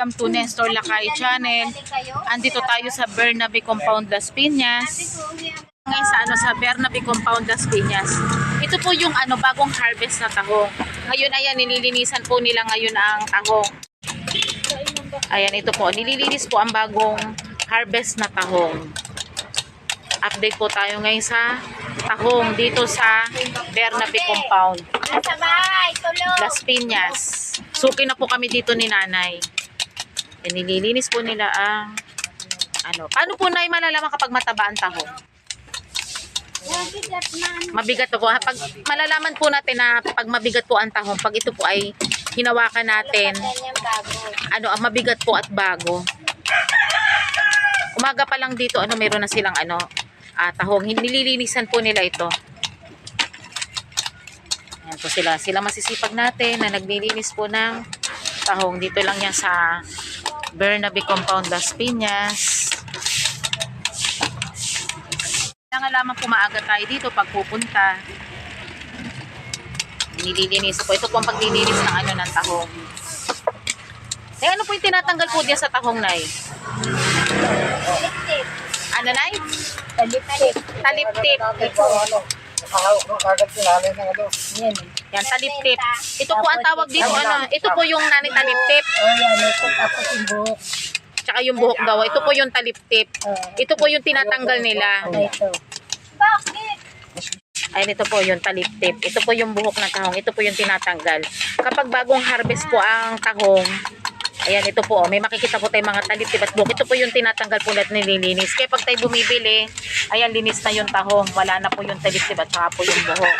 Welcome to Nestor Lakay Channel. Andito tayo sa Bernabe Compound Las Piñas. Ngayon sa ano sa Bernabe Compound Las Piñas. Ito po yung ano bagong harvest na tahong. Ngayon ayan nililinisan po nila ngayon ang tahong. Ayan ito po nililinis po ang bagong harvest na tahong. Update po tayo ngayon sa tahong dito sa Bernabe Compound. Las Piñas. Suki na po kami dito ni nanay. E, nililinis po nila ang ano. Paano po na malalaman kapag mataba ang taho? Mabigat man. Mabigat po. Pag malalaman po natin na pag mabigat po ang tahong, pag ito po ay hinawakan natin, ano, ang mabigat po at bago. Umaga pa lang dito, ano, meron na silang ano, ah, tahong. Nililinisan po nila ito. Ayan po sila. Sila masisipag natin na naglilinis po ng tahong. Dito lang yan sa Bernabe Compound Las Piñas. Kailangan lamang pumaaga tayo dito pag pupunta. Nililinis po. Ito po ang paglilinis ng ano ng tahong. Eh, ano po yung tinatanggal po diyan sa tahong, Nay? Talip-tip. Ano, Nay? Talip-tip. Talip-tip. Ito, ano, nakahawak mo kagad sinalin ng ano. Yan. Yan, talip-tip. Ito po ang tawag dito, ano? Ito po yung nanay talip-tip. Oh, yan. Ito tapos yung buhok. Tsaka yung buhok daw. Ito po yung talip-tip. Ito po yung tinatanggal nila. Bakit? Ayun, ito po yung talip-tip. Ito po yung buhok ng tahong. Ito po yung tinatanggal. Kapag bagong harvest po ang tahong, ayan, ito po. May makikita po tayong mga talip-tip at buhok. Ito po yung tinatanggal po natin nililinis. Kaya pag tayo bumibili, ayan, linis na yung tahong. Wala na po yung talip-tip at saka po yung buhok.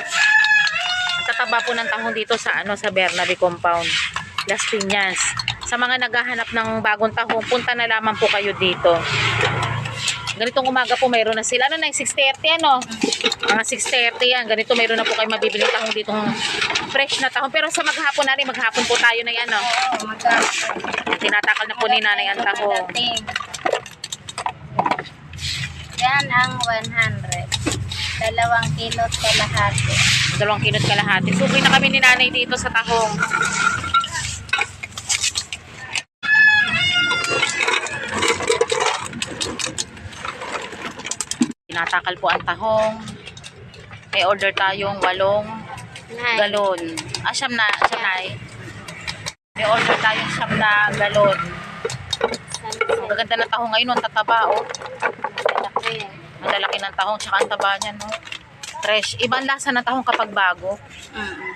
Tataba po ng tahong dito sa ano sa Bernabe Compound, Las Piñas. Sa mga naghahanap ng bagong tahong, punta na lamang po kayo dito. Ganitong umaga po mayroon na sila. Ano na, 6.30 ano? Mga 6.30 yan. Ganito mayroon na po kayo mabibili tahong dito fresh na tahong. Pero sa maghapon na rin, maghapon po tayo na yan. No? Oo, magkano. Tinatakal na po ni nanay ang tahong. Yan ang 100. Dalawang kilo at kalahati. Dalawang kinot kalahati. Suki na kami ni nanay dito sa tahong. Tinatakal po ang tahong. May order tayong walong Nay. galon. Ah, siyam na, siyam na eh. May order tayong siyam na galon. Ang gaganda ng tahong ngayon, ang tataba oh. Ang lalaki ng tahong, tsaka ang taba niya no. Fresh. Ibang lasa ng tahong kapag bago. Mm-mm.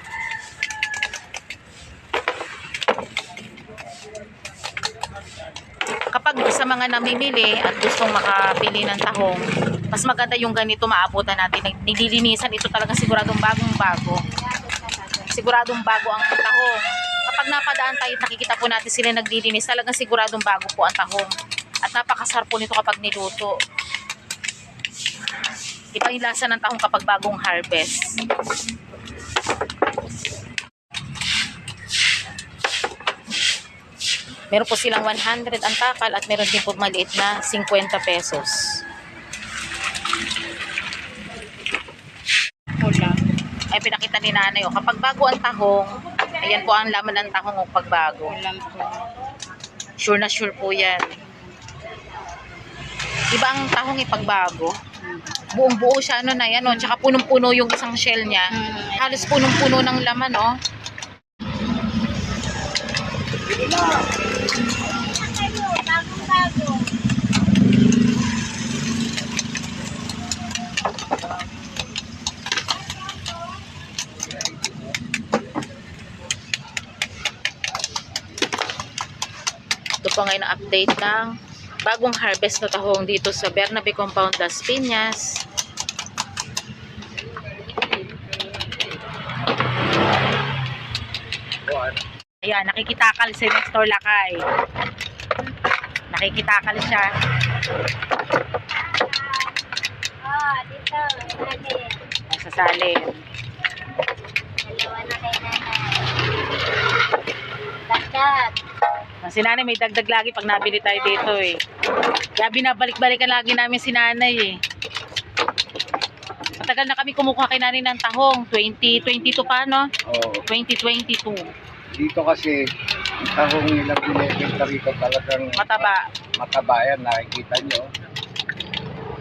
kapag sa mga namimili at gustong makapili ng tahong, mas maganda yung ganito maabutan natin. Nililinisan ito talaga siguradong bagong bago. Siguradong bago ang tahong. Kapag napadaan tayo, nakikita po natin sila naglilinis, talagang siguradong bago po ang tahong. At napakasarap po nito kapag niluto. Iba yung lasa ng tahong kapag bagong harvest. Meron po silang 100 ang takal at meron din po maliit na 50 pesos. Pula. Ay, pinakita ni nanay. O, kapag bago ang tahong, ayan po ang laman ng tahong o pagbago. Sure na sure po yan. Iba ang tahong ipagbago. Buong buo siya, ano na yan, o. Tsaka punong-puno yung isang shell niya. Halos punong-puno ng laman, o. Bagong bago. Ito po ngayon ang update ng bagong harvest na tahong dito sa Bernabe Compound Las Piñas. Ayan, nakikitakal si Nestor Lakay. Nakikitakal siya. Oh, dito. Nasa salin. Dalawa na kay nanay. Dagdag. Si nanay may dagdag lagi pag nabili tayo dito eh. Kaya binabalik-balikan lagi namin si nanay eh. Matagal na kami kumukuha kay nanay ng tahong. 2022 pa no? Oh, 2022. dito kasi tahong nilang binibenta rito talagang Mataba. mataba yan, nakikita nyo.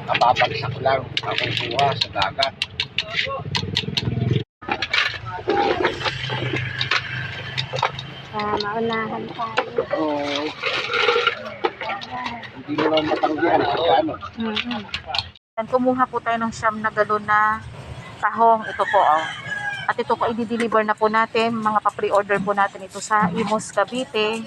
Napapagsak lang, nakukuha sa dagat. Ah, maunahan tayo. Oo. Hindi mo lang matanggihan kasi ano. Yan, kumuha po tayo ng siyam na galon na tahong. Ito po, oh. At ito po, i-deliver na po natin. Mga pa-pre-order po natin ito sa Imos, Cavite.